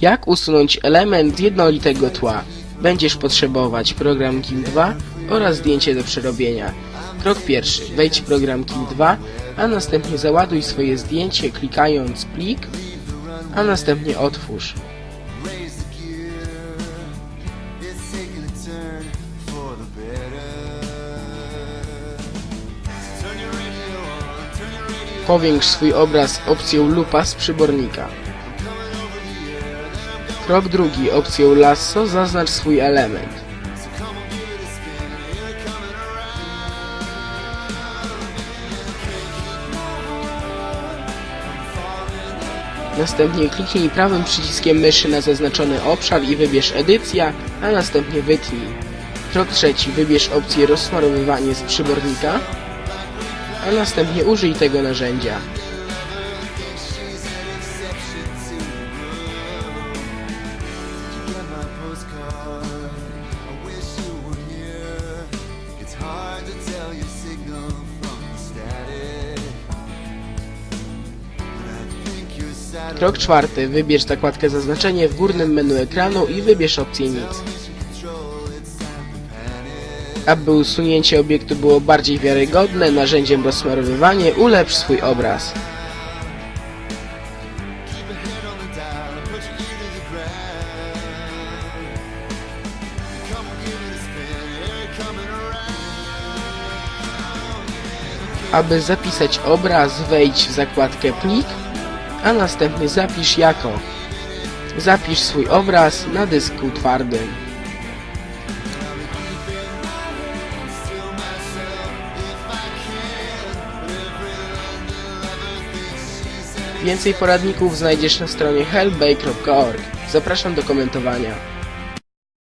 Jak usunąć element jednolitego tła? Będziesz potrzebować program GIMP 2 oraz zdjęcie do przerobienia. Krok pierwszy. Wejdź w program GIMP 2, a następnie załaduj swoje zdjęcie klikając plik, a następnie otwórz. Powiększ swój obraz opcją lupa z przybornika. Krok drugi. Opcją lasso zaznacz swój element. Następnie kliknij prawym przyciskiem myszy na zaznaczony obszar i wybierz edycja, a następnie wytnij. Krok trzeci. Wybierz opcję rozsmarowywanie z przybornika, a następnie użyj tego narzędzia. Postcard. I wish you were here. It's hard to tell your signal from the static. Krok czwarty. Wybierz zakładkę zaznaczenie w górnym menu ekranu i wybierz opcję nic. Aby usunięcie obiektu było bardziej wiarygodne, narzędziem rozsmarowywanie ulepsz swój obraz. Aby zapisać obraz, wejdź w zakładkę plik, a następnie zapisz jako. Zapisz swój obraz na dysku twardym. Więcej poradników znajdziesz na stronie helpbay.org. Zapraszam do komentowania.